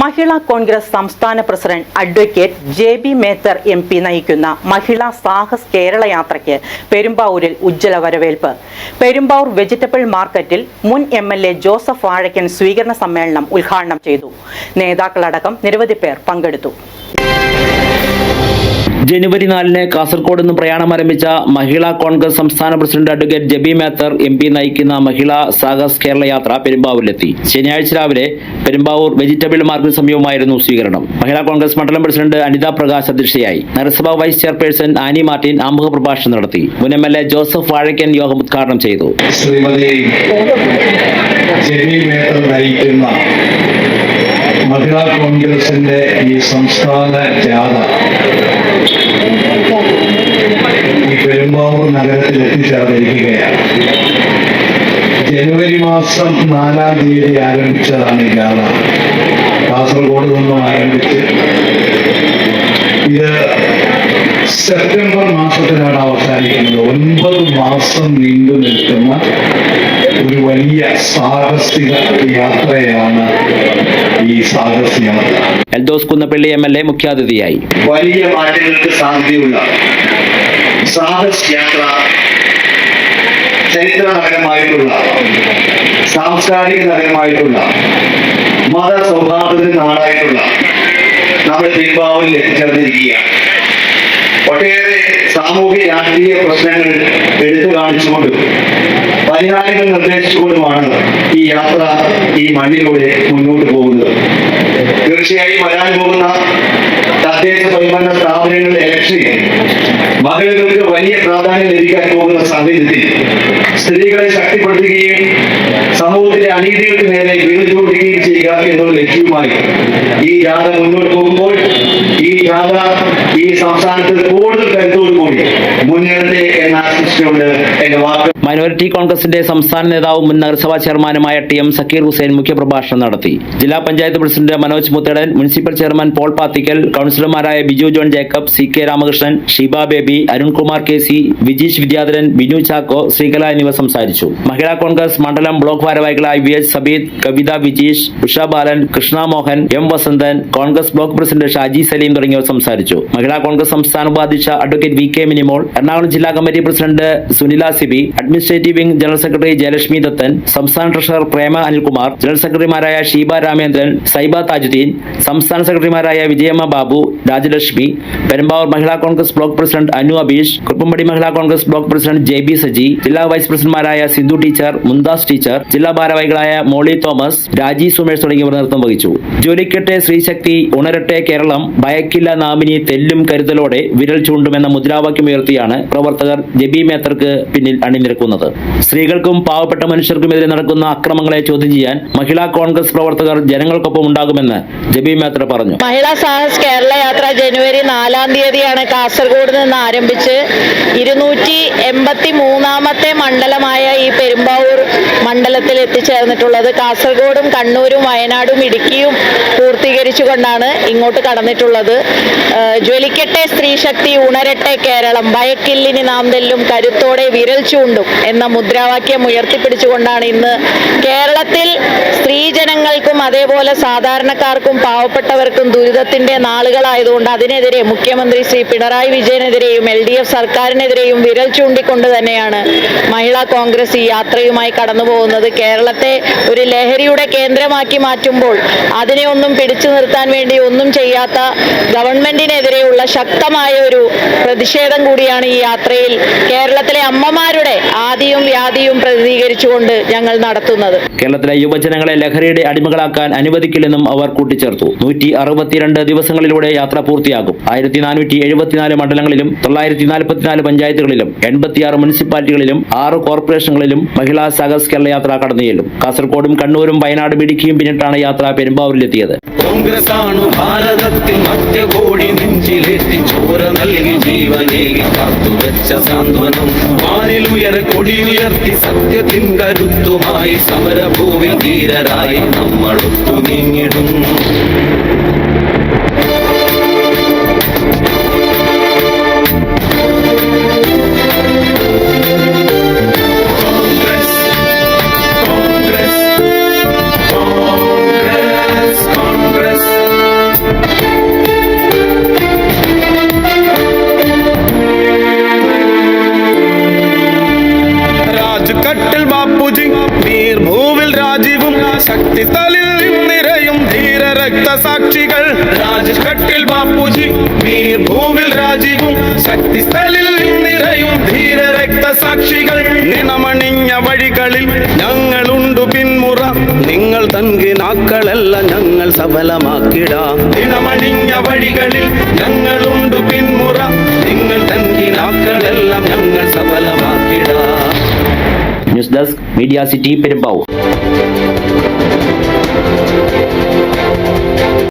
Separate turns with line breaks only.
മഹിളാ കോൺഗ്രസ് സംസ്ഥാന president advocate J B Mather M P നയിക്കുന്ന മഹിളാ സാഹസ് കേരള യാത്രയ്ക്ക് പെരുമ്പാവൂരിൽ ഉജ്ജ്വല വരവേൽപ്പ്. പെരുമ്പാവൂർ വെജിറ്റബിൾ മാർക്കറ്റിൽ മുൻ M L A Joseph Vazhakkan സ്വീകരണ സമ്മേളനം ഉദ്ഘാടനം ചെയ്തു. നേതാക്കളടക്കം നിരവധി പേർ പങ്കെടുത്തു.
ജനുവരി നാലിന് കാസർകോട് നിന്ന് പ്രയാണം ആരംഭിച്ച മഹിളാ കോൺഗ്രസ് സംസ്ഥാന president advocate Jebi Mather M P നയിക്കുന്ന മഹിളാ സാഗസ് കേരള യാത്ര പെരുമ്പാവൂരിലെത്തി. ശനിയാഴ്ച രാവിലെ പെരുമ്പാവൂർ വെജിറ്റബിൾ മാർക്കറ്റ് സമീപമായിരുന്നു സ്വീകരണം. മഹിളാ കോൺഗ്രസ് മണ്ഡലം പ്രസിഡന്റ് അനിത പ്രകാശ് അധ്യക്ഷയായി. നഗരസഭാ വൈസ് ചെയർപേഴ്സൺ ആനി മാർട്ടിൻ ആമുഖ പ്രഭാഷണം നടത്തി. മുൻ M L A Joseph Vazhakkan യോഗം ഉദ്ഘാടനം ചെയ്തു.
മഹിളാ കോൺഗ്രസിന്റെ ഈ സംസ്ഥാന ജാഥ പെരുമ്പാവൂർ നഗരത്തിൽ എത്തിച്ചേർന്നിരിക്കുകയാണ്. ജനുവരി മാസം നാലാം തീയതി ആരംഭിച്ചതാണ് ഈ ജാഥ കാസർഗോഡ് നിന്നും ആരംഭിച്ച് ഇത് സെപ്റ്റംബർ മാസത്തിലാണ് അവസാനിക്കുന്നത്. ഒൻപത് മാസം നീണ്ടു നിൽക്കുന്ന ഒരു വലിയ സാഹസിക യാത്രയാണ് ഈ സാഹസ യാത്ര
Eldhose Kunnappilly M L A മുഖ്യാതിഥിയായി.
വലിയ മാറ്റങ്ങൾക്ക് സാധ്യതയുള്ള സാഹസ് യാത്ര ചരിത്ര നഗരമായിട്ടുള്ള സാംസ്കാരിക നഗരമായിട്ടുള്ള മത സൗഹാർദ്ദത്തിന്റെ നാടായിട്ടുള്ള നമ്മുടെ പെരുമ്പാവൂരിൽ എത്തിച്ചേർന്നിരിക്കുകയാണ്. ഒട്ടേറെ സാമൂഹ്യ രാഷ്ട്രീയ പ്രശ്നങ്ങൾ എടുത്തു കാണിച്ചുകൊണ്ടും പരിഹാരങ്ങൾ നിർദ്ദേശിച്ചുകൊണ്ടുമാണ് ഈ യാത്ര ഈ മണ്ണിലൂടെ മുന്നോട്ട് പോകുന്നത്. തീർച്ചയായും വരാൻ പോകുന്ന തദ്ദേശ സ്വയംഭരണ സ്ഥാപനങ്ങളുടെ ഇലക്ഷനിൽ മഹിളകൾക്ക് വലിയ പ്രാധാന്യം ലഭിക്കാൻ പോകുന്ന സാഹചര്യത്തിൽ സ്ത്രീകളെ ശക്തിപ്പെടുത്തുകയും സമൂഹത്തിലെ അനീതികൾക്ക് നേരെ വിരൽ ചൂണ്ടുകയും ചെയ്യുക എന്നുള്ള ലക്ഷ്യവുമായി ഈ ജാഥ മുന്നോട്ട് പോകുമ്പോൾ ഈ ജാഥ ഈ സംസ്ഥാനത്ത് കൂടുതൽ കരുത്തോടുകൂടി മുന്നേറട്ടെ എന്ന ആശംസിച്ചുകൊണ്ട് എന്റെ വാക്ക്
മൈനോറിറ്റി കോൺഗ്രസിന്റെ സംസ്ഥാന നേതാവും മുൻ നഗരസഭാ ചെയർമാനുമായ ടി എം സക്കീർ ഹുസൈൻ മുഖ്യപ്രഭാഷണം നടത്തി. ജില്ലാ panchayat president Manoj Muthedan municipal chairman Paul Pathikkal കൌൺസിലർമാരായ Biju John Jacob C K Ramakrishnan Sheeba Baby Arunkumar K C Vijeesh Vidyadharan Binu Chacko Sreekala എന്നിവർ സംസാരിച്ചു. മഹിളാ കോൺഗ്രസ് മണ്ഡലം ബ്ലോക്ക് ഭാരവാഹികളായ V H Sabeed Kavitha Vijeesh Usha Balan Krishna Mohan M Vasanthan Congress block president Shaji Saleem തുടങ്ങിയവർ സംസാരിച്ചു. മഹിളാ കോൺഗ്രസ് സംസ്ഥാന ഉപാധ്യക്ഷ advocate V K Minimol Ernakulam ജില്ലാ committee president Sunila Siby administrative wing general secretary Jayalakshmi Dathan സംസ്ഥാന treasurer പ്രേമ Anilkumar general സെക്രട്ടറിമാരായ ഷീബ രാമേന്ദ്രൻ സൈബ താജുദ്ദീൻ സംസ്ഥാന സെക്രട്ടറിമാരായ Vijayamma Babu Rajalakshmi Perumbavoor Mahila Congress block president Anu Abeesh Kuruppampady Mahila Congress block president J B Saji ജില്ലാ vice പ്രസിഡന്റുമാരായ Sindhu teacher Mumtaz teacher ജില്ലാ ഭാരവാഹികളായ Molly Thomas രാജി സുമേഷ് തുടങ്ങിയവർ നേതൃത്വം വഹിച്ചു. ജോലിക്കട്ടെ ശ്രീശക്തി ഉണരട്ടെ കേരളം ഭയക്കില്ല നാമിനി തെല്ലും കരുതലോടെ വിരൽ ചൂണ്ടുമെന്ന മുദ്രാവാക്യം ഉയർത്തിയാണ് പ്രവർത്തകർ ജബി മേത്തർക്ക് പിന്നിൽ അണിനിരക്കുന്നത്. സ്ത്രീകൾക്കും പാവപ്പെട്ട മനുഷ്യർക്കുമെതിരെ നടക്കുന്ന അക്രമങ്ങളെ ചോദ്യം ചെയ്യാൻ മഹിളാ കോൺഗ്രസ് പ്രവർത്തകർ ജനങ്ങൾക്കൊപ്പം ഉണ്ടാകുമെന്ന് ജബി മേത്തർ പറഞ്ഞു.
മഹിളാ സാഹസ് കേരള യാത്ര ജനുവരി നാലാം തീയതിയാണ് കാസർഗോഡ് നിന്ന് ആരംഭിച്ച്. ഇരുന്നൂറ്റി എൺപത്തി മൂന്നാമത്തെ മണ്ഡലമായ ഈ പെരുമ്പാവൂർ മണ്ഡലത്തിൽ എത്തിച്ചേർന്നിട്ടുള്ളത് കാസർഗോഡും കണ്ണൂരും വയനാടും ഇടുക്കിയും പൂർത്തീകരിച്ചുകൊണ്ടാണ് ഇങ്ങോട്ട് കടന്നിട്ടുള്ളത്. ജ്വലിക്കട്ടെ സ്ത്രീശക്തി ഉണരട്ടെ കേരളം. ഭയക്കില്ലിനി നാം തെല്ലും കരുത്തോടെ വിരൽ ചൂണ്ടും എന്ന മുദ്രാവാക്യം ഉയർത്തിപ്പിടിച്ചുകൊണ്ടാണ് ഇന്ന് കേരളത്തിൽ സ്ത്രീജനങ്ങൾക്കും അതേപോലെ സാധാരണക്കാർക്കും പാവപ്പെട്ടവർക്കും ദുരിതത്തിന്റെ നാളുകളായതുകൊണ്ട് അതിനെതിരെ മുഖ്യമന്ത്രി ശ്രീ പിണറായി വിജയനെതിരെയും എൽ ഡി എഫ് സർക്കാരിനെതിരെയും വിരൽ ചൂണ്ടിക്കൊണ്ട് തന്നെയാണ് മഹിളാ കോൺഗ്രസ് ഈ യാത്രയുമായി കടന്നു പോകുന്നത് കേരളത്തെ ഒരു ലഹരിയുടെ കേന്ദ്രമാക്കി മാറ്റുമ്പോൾ അതിനെ ഒന്നും പിടിച്ചു നിർത്താൻ വേണ്ടി ഒന്നും ചെയ്യാത്ത ഗവൺമെന്റിനെതിരെയുള്ള ശക്തമായ ഒരു പ്രതിഷേധം കൂടിയാണ് ഈ യാത്രയിൽ കേരളത്തിലെ അമ്മമാരുടെ ആദിയും വ്യാധിയും പ്രതിനിധീകരിച്ചുകൊണ്ട് ഞങ്ങൾ നടത്തുന്നത്.
കേരളത്തിലെ യുവജനങ്ങളെ ലഹരിയുടെ അടിമകളാക്കാൻ അനുവദിക്കില്ലെന്നും അവർ കൂട്ടിച്ചേർത്തു. നൂറ്റി അറുപത്തിരണ്ട് ദിവസങ്ങളിലൂടെ യാത്ര പൂർത്തിയാകും. ആയിരത്തി നാനൂറ്റി എഴുപത്തിനാല് മണ്ഡലങ്ങളിലും തൊള്ളായിരത്തി നാൽപ്പത്തിനാല് പഞ്ചായത്തുകളിലും എൺപത്തിയാറ് മുനിസിപ്പാലിറ്റികളിലും ആറ് കോർപ്പറേഷനുകളിലും മഹിളാ സഹസ് കേരള യാത്ര കടന്നു ചെല്ലും. കാസർഗോഡും കണ്ണൂരും വയനാട് ഇടുക്കിയും പിന്നിട്ടാണ് യാത്ര പെരുമ്പാവൂരിലെത്തിയത്.
കോൺഗ്രസ് ആണു കൊടി ഉയർത്തി സമരഭൂവിൽ ധീരരായി നമ്മൾ ഒത്തു രക്തസാക്ഷികൾ രാജ്ഘട്ടിൽ ബാപ്പുജി വീർഭൂമിൽ രാജീവും. ശക്തിസ്ഥലിൽ നിറയും ധീര രക്തസാക്ഷികൾ ഇണമണിഞ്ഞ വഴികളിൽ ഞങ്ങളുണ്ടു പിന്മുറ. നിങ്ങൾ തൻകിനാക്കളല്ല ഞങ്ങൾ സഫലമാക്കിടാം. ഇണമണിഞ്ഞ വഴികളിൽ ഞങ്ങളുണ്ടു പിന്മുറ. നിങ്ങൾ തൻകിനാക്കളെല്ലാം ഞങ്ങൾ സഫലമാക്കിടാം.
News desk media city Perumbavoor.